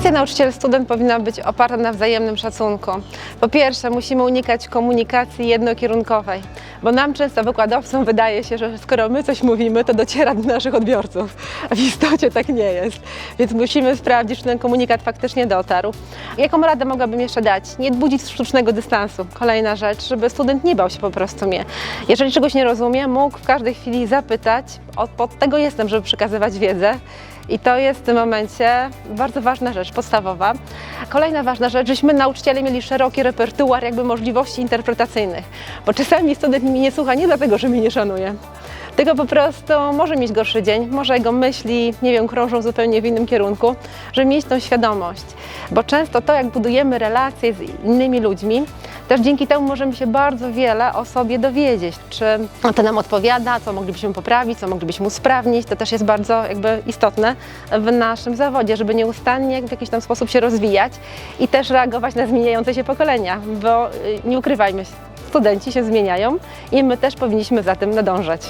Relacja nauczyciel-student powinna być oparta na wzajemnym szacunku. Po pierwsze, musimy unikać komunikacji jednokierunkowej, bo nam często wykładowcom wydaje się, że skoro my coś mówimy, to dociera do naszych odbiorców, a w istocie tak nie jest. Więc musimy sprawdzić, czy ten komunikat faktycznie dotarł. Jaką radę mogłabym jeszcze dać? Nie budzić sztucznego dystansu. Kolejna rzecz, żeby student nie bał się po prostu mnie. Jeżeli czegoś nie rozumie, mógł w każdej chwili zapytać. Od, od tego jestem, żeby przekazywać wiedzę. I to jest w tym momencie bardzo ważna rzecz, podstawowa. Kolejna ważna rzecz, żeśmy nauczyciele mieli szeroki repertuar jakby możliwości interpretacyjnych, bo czasami student mi nie słucha nie dlatego, że mnie nie szanuje, tylko po prostu może mieć gorszy dzień, może jego myśli, nie wiem, krążą zupełnie w innym kierunku, żeby mieć tą świadomość, bo często to, jak budujemy relacje z innymi ludźmi, też dzięki temu możemy się bardzo wiele o sobie dowiedzieć, czy to nam odpowiada, co moglibyśmy poprawić, co moglibyśmy usprawnić. To też jest bardzo jakby istotne w naszym zawodzie, żeby nieustannie w jakiś tam sposób się rozwijać i też reagować na zmieniające się pokolenia, bo y, nie ukrywajmy, studenci się zmieniają i my też powinniśmy za tym nadążać.